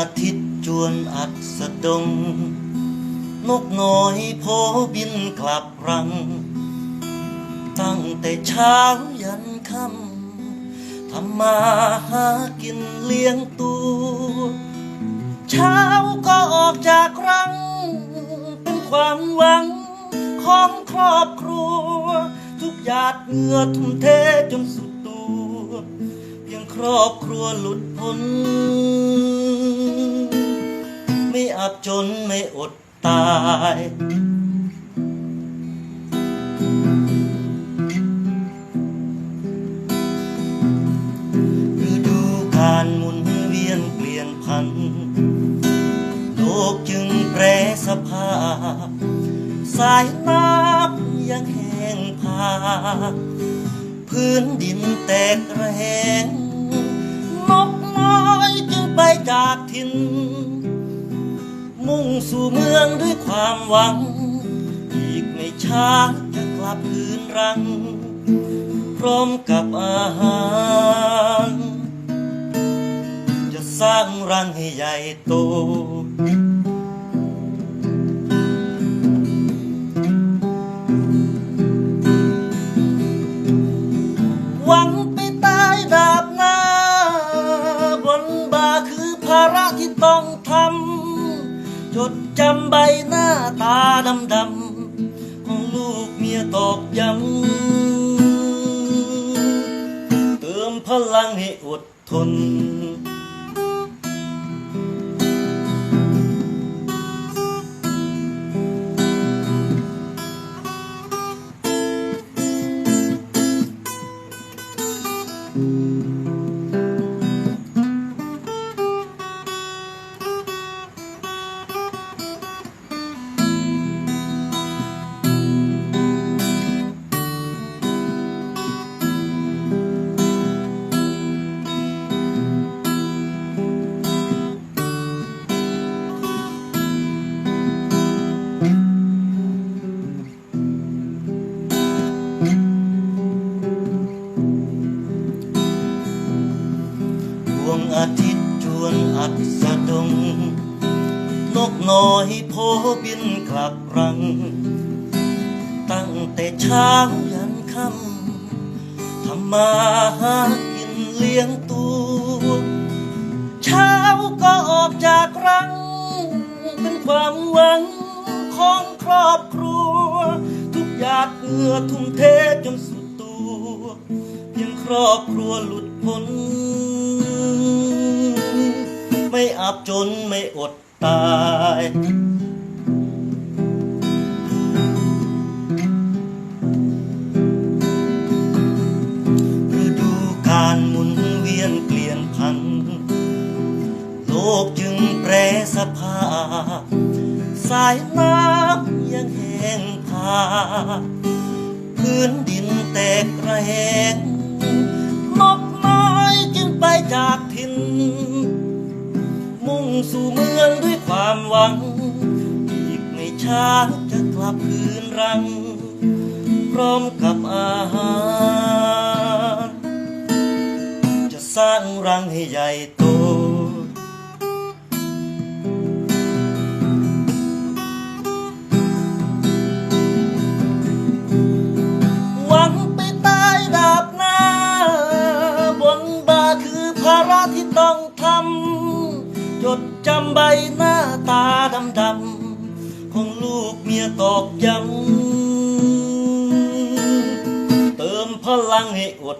อาทิตย์จวนอัดสะดง นกน้อยโพบินกลับรัง ตั้งแต่เช้ายันค่ำทำมาหากินเลี้ยงตัว เช้าก็ออกจากรัง เป็นความหวังของครอบครัว ทุกหยาดเหงื่อทุ่มเทจนสุดตัว เพียงครอบครัวหลุดพ้น อับจนไม่อดตายฤดูการหมุนเวียนเปลี่ยนพัน โลกจึงแปรสภาพ สายน้ำยังแห้งผาพื้นดินแตกระแหงนกน้อยจึงไปจากถิ่นมุ่ง สู่เมืองด้วยความหวัง อีกไม่ช้าจะกลับคืนรัง พร้อมกับอาหาร จะสร้างรังให้ใหญ่โต ดำดำๆของลูกเมียตอกย้ำ เติมพลังให้อดทนด นกน้อยโพบินกลับรัง ตั้งแต่เช้ายันค่ำทำมาหากินเลี้ยงตัวเช้าก็ออกจากรัง เป็นความหวังของครอบครัว ทุกหยาดเหงื่อทุ่มเทจนสุดตัวเพียงครอบครัวหลุดพ้นไม่อับจนไม่อด ตายฤดูการหมุนเวียนเปลี่ยนพัน โลกจึงแปรสภาพ สายน้ำยังแห้งผาพื้นดินแตกระแหงนกน้อย สู่เมืองด้วยความหวัง อีกไม่ช้าจะกลับคืนรัง พร้อมกับอาหาร จะสร้างรังให้ใหญ่ำใบหน้าตาดำดำของลูกเมียตอกย้ำเติมพลังให้อด